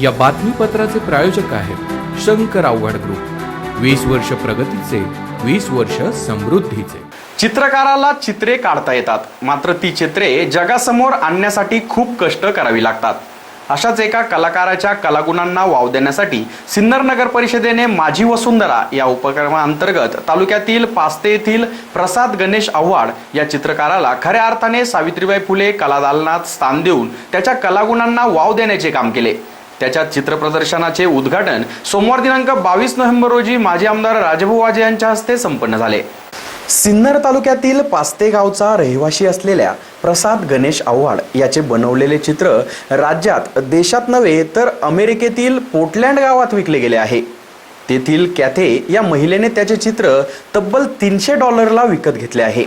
या बातमीपत्राचे प्रायोजक आहेत शंकर आव्हाड ग्रुप. वीस वर्ष प्रगतीचे वीस वर्ष समृद्धीचे. चित्रकाराला चित्रे काढता येतात. मात्र ती चित्रे जगासमोर आणण्यासाठी खूप कष्ट करावी लागतात. अशाच एका कलाकाराच्या कलागुणांना वाव देण्यासाठी सिन्नर नगर परिषदेने माझी वसुंधरा या उपक्रमाअंतर्गत तालुक्यातील पास्ते येथील प्रसाद गणेश आव्हाड या चित्रकाराला खऱ्या अर्थाने सावित्रीबाई फुले कलादालनात स्थान देऊन त्याच्या कलागुणांना वाव देण्याचे काम केले. त्याच्या चित्रप्रदर्शनाचे उद्घाटन सोमवार दिनांक बावीस नोव्हेंबर रोजी माजी आमदार राजभाऊ वाजे यांच्या हस्ते संपन्न झाले. सिन्नर तालुक्यातील पास्ते गावचा रहिवासी असलेल्या प्रसाद गणेश आव्हाड याचे बनवलेले चित्र राज्यात देशात नव्हे तर अमेरिकेतील पोर्टलँड गावात विकले गेले आहे. तेथील कॅथे या महिलेने त्याचे चित्र तब्बल तीनशे डॉलरला विकत घेतले आहे.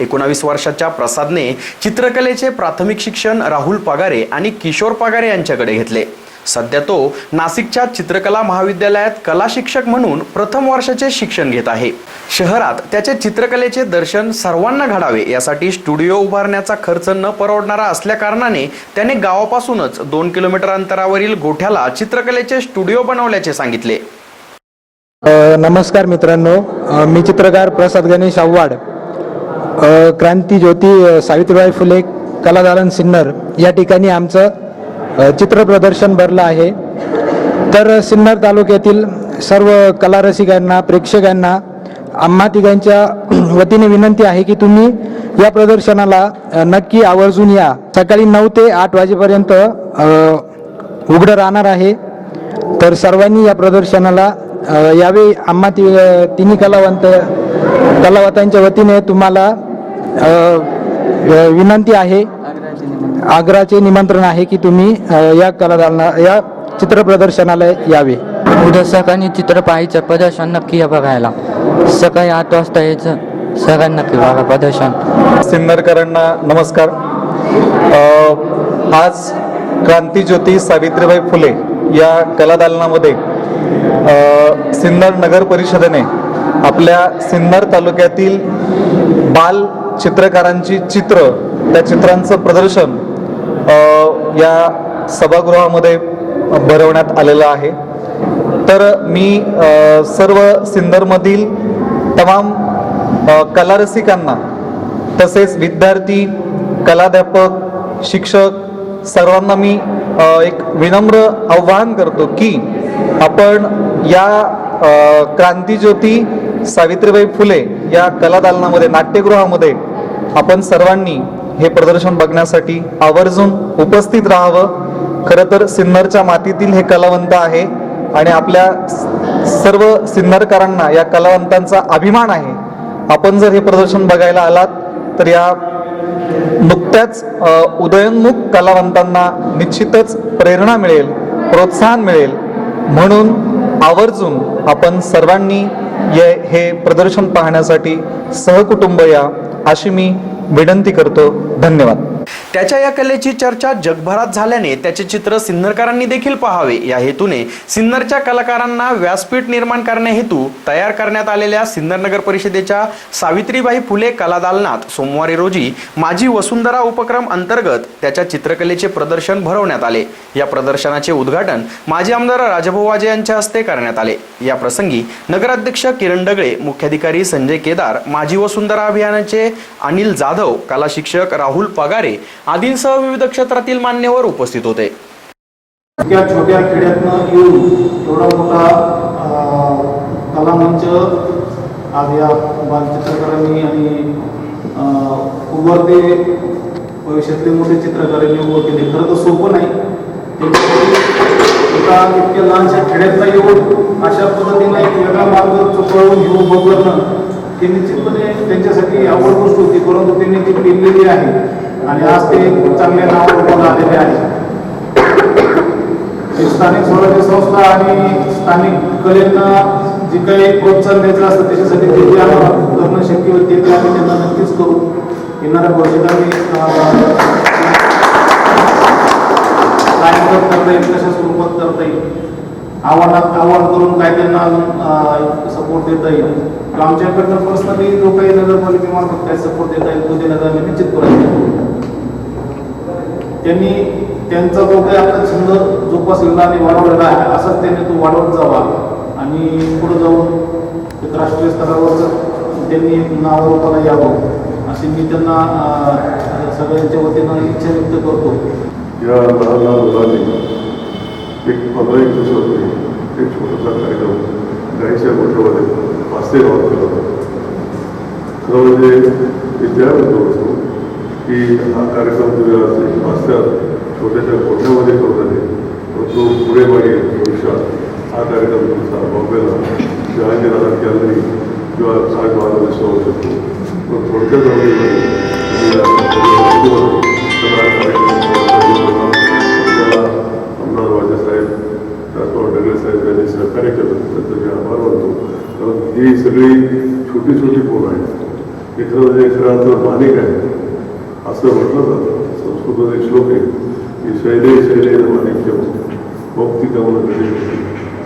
एकोणावीस वर्षाच्या प्रसादने चित्रकलेचे प्राथमिक शिक्षण राहुल पगारे आणि किशोर पगारे यांच्याकडे घेतले. सध्या तो नाशिकच्या चित्रकला महाविद्यालयात कला शिक्षक म्हणून प्रथम वर्षाचे शिक्षण घेत आहे. शहरात त्याचे चित्रकलेचे दर्शन सर्वांना घडावे यासाठी स्टुडिओ उभारण्याचा खर्च न परवडणारा असल्या कारणाने त्याने गावापासूनच दोन किलोमीटर अंतरावरील गोठ्याला चित्रकलेचे स्टुडिओ बनवल्याचे सांगितले. नमस्कार मित्रांनो. मी चित्रकार प्रसाद गणेश आव्हाड. क्रांती ज्योती सावित्रीबाई फुले कलादालन सिन्नर या ठिकाणी आमचं चित्र प्रदर्शन भरलं आहे. तर सिन्नर तालुक्यातील सर्व कलारसिकांना प्रेक्षकांना आम्हा तिघांच्या वतीने विनंती आहे की तुम्ही या प्रदर्शनाला नक्की आवर्जून या. सकाळी नऊ ते आठ वाजेपर्यंत उघडं राहणार आहे. तर सर्वांनी या प्रदर्शनाला यावेळी यावे आम्हा ति तिन्ही कलावंत कलावंतांच्या वतीने तुम्हाला विनंती आहे आग्राचे निमंत्रण आहे की तुम्ही या कलादालना या चित्र प्रदर्शनाला यावे. उद्या सकाळी चित्र पाहायचं प्रदर्शन नक्की या बघायला. सकाळी आठ वाजता यायचं सगळ्यांना नक्की बघा प्रदर्शन. सिन्नरकरांना नमस्कार. आज क्रांतीज्योती सावित्रीबाई फुले या कलादालनामध्ये सिन्नर नगर परिषदेने आपल्या सिन्नर तालुक्यातील बाल चित्रकारांची चित्र त्या चित्रांचं प्रदर्शन या सभागृहामध्ये भरवण्यात आलेलं आहे. तर मी सर्व सिन्नरमधील तमाम कलारसिकांना तसेच विद्यार्थी कलाध्यापक शिक्षक सर्वांना मी एक विनम्र आव्हान करतो की आपण या क्रांतीज्योती सावित्रीबाई फुले या कलादालनामध्ये नाट्यगृहामध्ये आपण सर्वांनी हे प्रदर्शन बघण्यासाठी आवर्जून उपस्थित राहावं. खरं तर सिन्नरच्या मातीतील हे कलावंत आहे आणि आपल्या सर्व सिन्नरकरांना या कलावंतांचा अभिमान आहे. आपण जर हे प्रदर्शन बघायला आलात तर या नुकत्याच उदयोन्मुख कलावंतांना निश्चितच प्रेरणा मिळेल प्रोत्साहन मिळेल. म्हणून आवर्जून आपण सर्वांनी ये हे प्रदर्शन पाहण्यासाठी सहकुटुंब या अशी मी विनंती करतो. धन्यवाद. त्याच्या या कलेची चर्चा जगभरात झाल्याने त्याचे चित्र सिन्नरकरांनी देखील पाहावे. या हेतूने सिन्नरच्या कलाकारांना व्यासपीठ निर्माण करण्याहेतू तयार करण्यात आलेल्या सिन्नर नगर परिषदेच्या सावित्रीबाई फुले कलादालनात सोमवारी रोजी माझी वसुंधरा उपक्रम अंतर्गत त्याच्या चित्रकलेचे प्रदर्शन भरवण्यात आले. या प्रदर्शनाचे उद्घाटन माजी आमदार राजभाऊ वाजे यांच्या हस्ते करण्यात आले. या प्रसंगी नगराध्यक्ष किरण डगळे मुख्याधिकारी संजय केदार माझी वसुंधरा अभियानाचे अनिल जाधव कला शिक्षक राहुल पगारे आदींसह विविध क्षेत्रातील मान्यवर उपस्थित होते. इतक्या छोट्या खेड्यातनं येऊन एवढा मोठा कलामंच आज या बालचित्रकारांनी आणि अं, उभरते भविष्यातले मोठे चित्रकारांनी उभं केले. खरं तर सोपं नाही. एका इतक्या लहानशा खेड्यातनं येऊन अशा पद्धतीने एक वेगळा मार्ग चुकवून घेऊन उभं करणं हे निश्चितपणे त्यांच्यासाठी आवड गोष्ट होती परंतु त्यांनी ती केलेली आहे. आणि आज ते चांगल्या नावावर आलेले आहे. स्थानिक स्वराज्य संस्था आणि स्थानिक कलेंना जे काही प्रोत्साहन द्यायचं असतं त्याच्यासाठी जे जे आम्हाला करणं शक्य होते ते आम्ही त्यांना नक्कीच करू. येणाऱ्या वर्षात आम्ही कार्यक्रम करता येईल कशा स्वरूपात करता येईल. आव्हानात आव्हान करून काय त्यांना अजून सपोर्ट देता येईल. आमच्याकडनं पर्सनली जो काही नगरपालिकेमार्फत काय सपोर्ट देता येईल तो देण्याचा आम्ही निश्चित करू त्यांनी त्यांचा जो काही आपला छंद जोपासलेला आणि वाढवलेला आहे असाच त्यांनी तो वाढवत जावा. आणि पुढे जाऊन एक राष्ट्रीय स्तरावरच त्यांनी नावारूपाला यावं अशी मी त्यांना सगळ्यांच्या वतीनं इच्छा व्यक्त करतो. या लहान लहान मुलांनी एक पंधरा एक दिवस होते. एक छोटासा कार्यक्रम गायच्या गाईच्या पाच ते गावात केला होता. खरं म्हणजे मी होतो. की हा कार्यक्रम तुझ्या मास्टर एक हास्य छोट्याशा गोठ्यामध्ये करत आहे तो पुढे मागे भविष्यात हा कार्यक्रम तुमचा बॉम्बेला जहांगीरनाथ गॅलरी किंवा आठ बारामध्ये होऊ शकतो. पण थोडक्यात जाऊन म्हणजे, आमदार वाजेसाहेब त्याचबरोबर डगळे साहेब यांनी सहकार्य केलं. त्याचं मी आभार मानतो. कारण ही सगळी छोटी छोटी पोरं आहेत. हे खरं म्हणजे खेळाचं मानिक आहे असं म्हटलं जातं संस्कृतमध्ये एक श्लोक आहे की शैले शैले माणिक्य भक्तिगमन कधी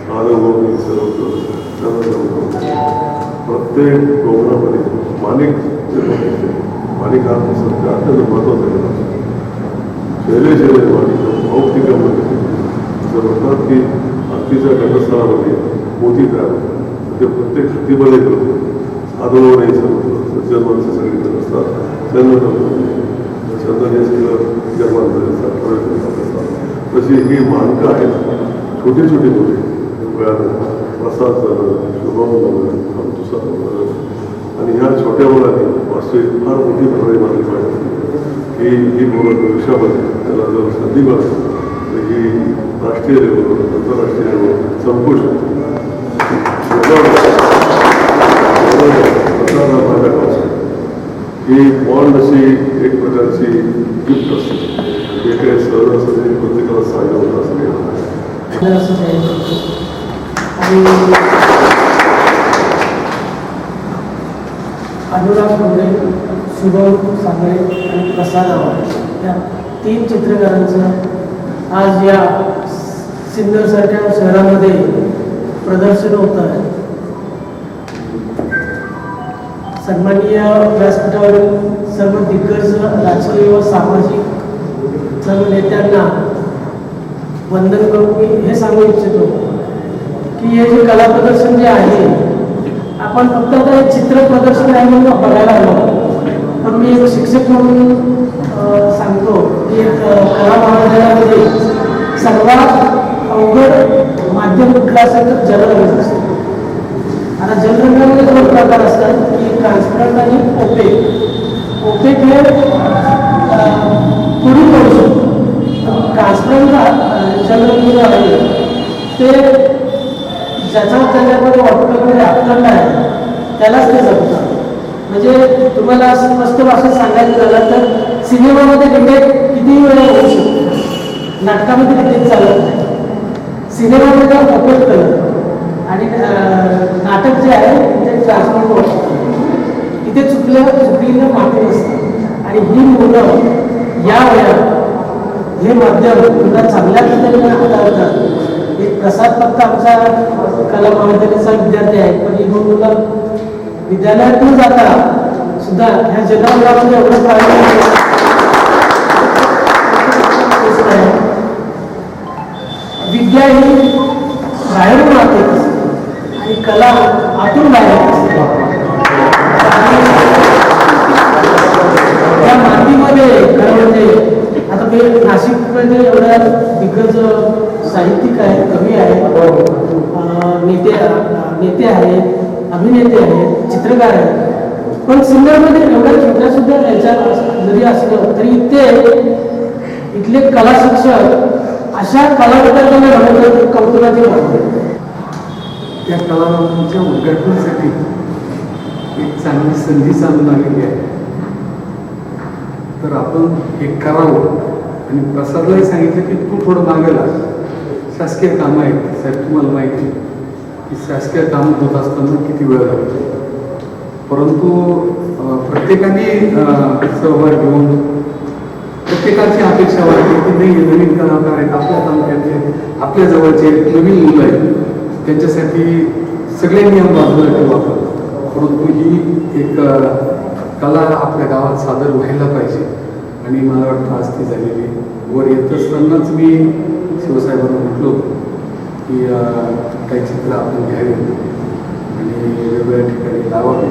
साधगोमी सर्व प्रत्येक गमनामध्ये माणिक जे बघितले, माणिक हा सध्या अत्यंत महत्त्वाचा आहे शैले शैले माणिक भौतिकगमन असं म्हणतात की हत्तीच्या घटस्थळामध्ये मोती तयार होतात ते प्रत्येक हत्तीमध्ये करतो साधव नाही सर्व सज्जन माणसं सगळी असतात जन्म छंद हे सगळं जन्मात असतात प्रयत्न करत असतात तशी ही मानकं आहेत. छोटे छोटे मुले. प्रसाद झालं शुभम झालं अंतुसा झालं. आणि ह्या छोट्या मुलांनी वास्तविक फार मोठी प्रणाली मानली पाहिजे की ही मुलं भविष्यामध्ये त्याला जर संधी मिळाली तर ही राष्ट्रीय लेवलवर आंतरराष्ट्रीय लेवलवर संपू ही बॉन्ड अशी एक प्रकारची गिफ्ट असते. हे काही सहजासहजी प्रत्येकाला सहाय्य होत असं अनुराग मुंडे शुभम सांगळे आणि प्रसाद आव्हाड या तीन चित्रकारांचं आज या सिन्नरसारख्या शहरामध्ये प्रदर्शन होत आहे. सन्माननीय व्यासपीठावरील सर्व दिग्गज राजकीय व सामाजिक सर्व नेत्यांना वंदन करून मी हे सांगू इच्छितो की हे जे कला प्रदर्शन जे आहे आपण फक्त आता हे चित्र प्रदर्शन आहे म्हणून बघायला हवं. पण मी एक शिक्षक म्हणून अं, सांगतो की एक, कला महाविद्यालयामध्ये सर्वात अवघड माध्यम कुठलं असेल तर जलरंग असतो आता जलरंगामध्ये दोन प्रकार असतात की ट्रान्सपरंट आणि ओपेक ओपेक हे पुढील करू शकतो ट्रान्सपरंट जलरंग आहे. ते ज्याचा त्याच्यामध्ये वॉटरमध्ये अक्कल आहे त्यालाच ते जमतं. म्हणजे तुम्हाला असं स्पष्ट भाषेत सांगायचं झालं तर सिनेमामध्ये डिबेट किती वेळा होऊ शकतो. नाटकामध्ये डिबेट चालत नाही. सिनेमामध्ये ओपन कलर आणि नाटक जे आहे ते ट्रान्सफॉर्म होतं इथे चुकलं चुकलेलं माती नसतं आणि ही मुलं या वयात हे माध्यम पुन्हा चांगल्या पद्धतीने हाताळतात एक प्रसाद फक्त आमचा कला महाविद्यालयाचा विद्यार्थी आहे पण ही दोन मुलं विद्यालयात जाता सुद्धा ह्या जगामध्ये एवढं प्राधान्य आहे. विद्या ही बाहेरून आत असते आणि कला आतून बाहेर येत. मातीमध्ये खरं म्हणजे आता मी नाशिकमध्ये एवढ्या दिग्गज साहित्यिक आहेत कवी आहेत नेते नेते आहेत अभिनेते आहेत चित्रकार आहेत. पण सिंगरमध्ये एवढ्या छोट्या सुद्धा याच्या जरी असलं तरी इथे इथले कला शिक्षक अशा कलाविदांना घडवलं कौतुकाची वाटते त्या कलावंतांच्या उद्घाटनासाठी एक चांगली संधी चालून आलेली आहे. तर आपण हे करावं आणि प्रसादलाही सांगितलं की तू थोडं मागेला शासकीय कामं आहेत. साहेब तुम्हाला माहिती की शासकीय काम होत असताना किती वेळ लागतो. परंतु प्रत्येकाने सहभाग घेऊन प्रत्येकाची अपेक्षा वाटते की नाही नवीन कलाकार आहेत आपल्या तालुक्यातले आपल्या जवळचे नवीन मुलं आहेत. त्यांच्यासाठी सगळे नियम बाजूला ठेवा परंतु ही एक कला आपल्या गावात सादर व्हायला पाहिजे. आणि मला वाटतं आज ती झालेली. वर येत असतानाच मी शिवसाहेबांना म्हटलो की काही चित्र आपण घ्यावे. आणि वेगवेगळ्या ठिकाणी लावावे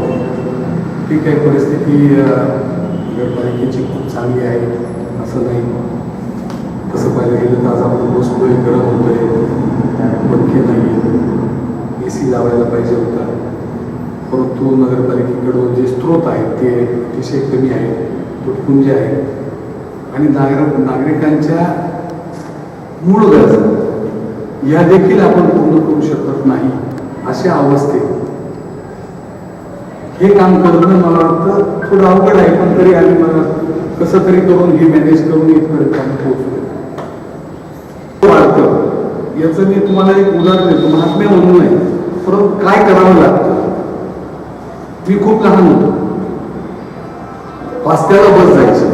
ठीक आहे परिस्थिती नगरपालिकेची खूप चांगली आहे असं नाही. तसं पाहिलं गेलं तर आज आपण बसतोय गरम होतोय. पंखे नाही. ए सी लावायला पाहिजे होता. परंतु नगरपालिकेकडून जे स्रोत आहेत ते अतिशय कमी आहेत तुटपुंजे आहेत. आणि नागर नागरिकांच्या मूळ गरजा. या देखील आपण पूर्ण करू शकत नाही अशा अवस्थेत. हे काम करणं मला वाटतं थोडं अवघड आहे पण तरी आम्ही मला कसं तरी करून हे मॅनेज करून इथपर्यंत आम्ही पोहोचलो याचं मी तुम्हाला एक उदाहरण देतो. महात्म्य म्हणून नाही परंतु काय करावं लागतं? मी खूप लहान होतो. पास्त्याला बस जायची.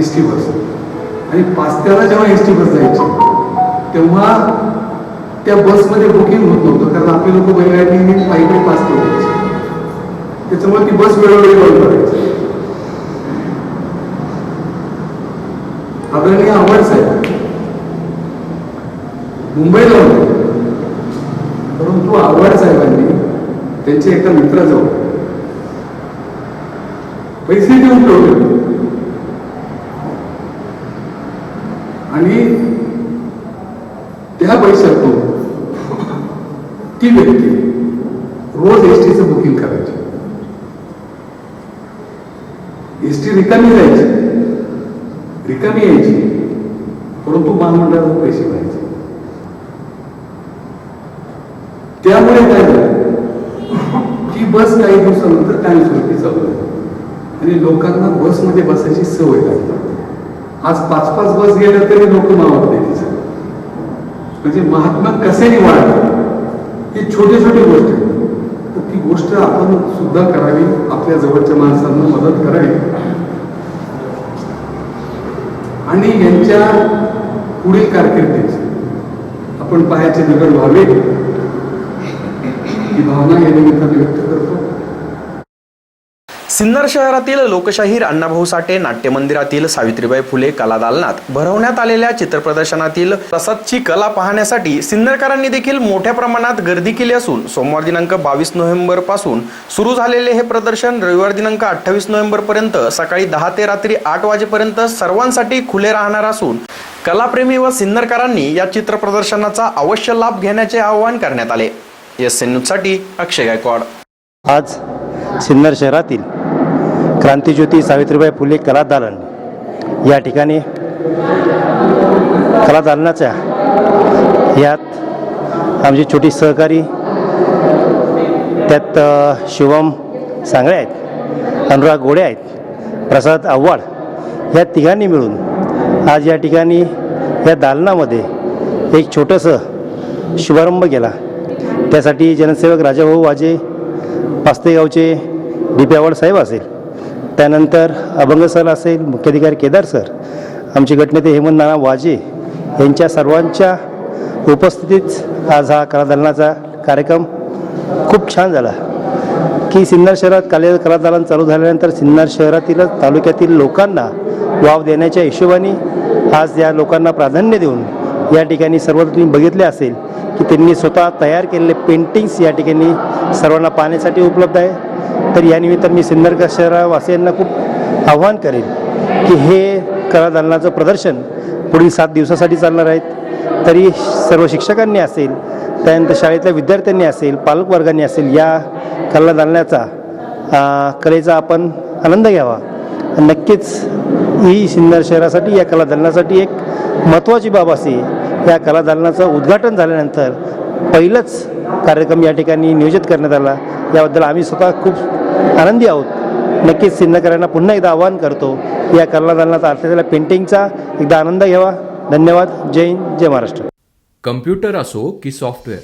S T bus. आणि पास्त्याला जेव्हा एस टी बस जायची तेव्हा त्या बसमध्ये बुकिंग होत नव्हतं कारण आपले लोक बैलगाडी पायी पायी पास करायचे त्याच्यामुळे ती बस वेळोवेळी बंद करायची आदरणीय आव्हाड साहेब मुंबईला होते परंतु आव्हाड साहेबांनी त्यांचे एका मित्राजवळ पैसे देऊन ठेवले. आणि त्या पैशातून ती व्यक्ती रोज एस टीचं बुकिंग करायची. एस टी रिकामी जायची. रिकामी यायची. परंतु महामंडळाला पैसे भरायचे. त्यामुळे काय झालं? ती बस काही दिवसानंतर कायमस्वरूपी चालू झाली आणि लोकांना बसमध्ये बसायची सवय लागली. आज पाच पाच बस गेल्या तरी लोक मावत नाही तिचं म्हणजे महात्मा कसे निवडले ही छोटी छोटी गोष्ट आहे. तर ती गोष्ट आपण सुद्धा करावी आपल्या जवळच्या माणसांना मदत करावी. आणि यांच्या पुढील कारकिर्दीत आपण पायाचे दगड व्हावे. ही भावना या निमित्ताने व्यक्त करतो. सिन्नर शहरातील लोकशाहीर अण्णाभाऊ साठे नाट्य मंदिरातील सावित्रीबाई फुले कला दालनात भरवण्यात आलेल्या चित्रप्रदर्शनातील प्रसादची कला पाहण्यासाठी सिन्नरकरांनी देखील मोठ्या प्रमाणात गर्दी केली असून सोमवार दिनांक बावीस नोव्हेंबरपासून सुरू झालेले हे प्रदर्शन रविवार दिनांक अठ्ठावीस नोव्हेंबर पर्यंत सकाळी दहा ते रात्री आठ वाजेपर्यंत सर्वांसाठी खुले राहणार असून कलाप्रेमी व सिन्नरकरांनी या चित्रप्रदर्शनाचा अवश्य लाभ घेण्याचे आवाहन करण्यात आले. एस एन न्यूजसाठी अक्षय गायकवाड. आज सिन्नर शहरातील क्रांतीज्योती सावित्रीबाई फुले कला दालन. या ठिकाणी कला दालनाच्या यात आमची छोटी सहकारी त्यात शिवम सांगळे आहेत अनुराग गोडे आहेत प्रसाद आव्हाड या तिघांनी मिळून आज या ठिकाणी या दालनामध्ये एक छोटंसं शुभारंभ केला. त्यासाठी जनसेवक राजाभाऊ वाजे पास्तेगावचे डी पी आवड साहेब असेल. त्यानंतर अभंग सर असेल मुख्याधिकारी केदार सर आमचे गटनेते हेमंत नाना वाजे यांच्या सर्वांच्या उपस्थितीत आज हा कलादालनाचा कार्यक्रम खूप छान झाला. की सिन्नर शहरात काले कलादालन चालू झाल्यानंतर सिन्नर शहरातीलच तालुक्यातील लोकांना वाव देण्याच्या हिशोबाने आज या लोकांना प्राधान्य देऊन या ठिकाणी सर्व तुम्ही बघितले असेल की त्यांनी स्वतः तयार केलेले पेंटिंग्स या ठिकाणी सर्वांना पाहण्यासाठी उपलब्ध आहे. तर यानिमित्त मी सिन्नर शहरवासियांना खूप आव्हान करेन की हे कलादालनाचं प्रदर्शन पुढील सात दिवसासाठी चालणार आहेत तरी सर्व शिक्षकांनी असेल त्यानंतर शाळेतल्या विद्यार्थ्यांनी असेल पालकवर्गांनी असेल या कलादालनाचा दालनाचा कलेचा आपण आनंद घ्यावा. नक्कीच ही सिन्नर शहरासाठी या कलादालनासाठी एक महत्त्वाची बाब असे या कलादालनाचं उद्घाटन झाल्यानंतर पहिलंच कार्यक्रम या ठिकाणी नियोजित करण्यात आला. याबद्दल आम्ही स्वतः खूप आनंदी आहोत. नक्कीच सिन्नकरांना पुन्हा एकदा आवाहन करतो या कलादालनाचा असलेल्या पेंटिंगचा एकदा आनंद घ्यावा. धन्यवाद. जय हिंद जय महाराष्ट्र. कम्प्युटर असो की सॉफ्टवेअर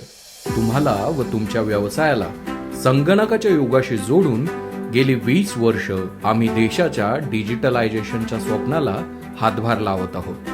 तुम्हाला व तुमच्या व्यवसायाला संगणकाच्या युगाशी जोडून गेली वीस वर्ष आम्ही देशाच्या डिजिटलायझेशनच्या स्वप्नाला हातभार लावत आहोत.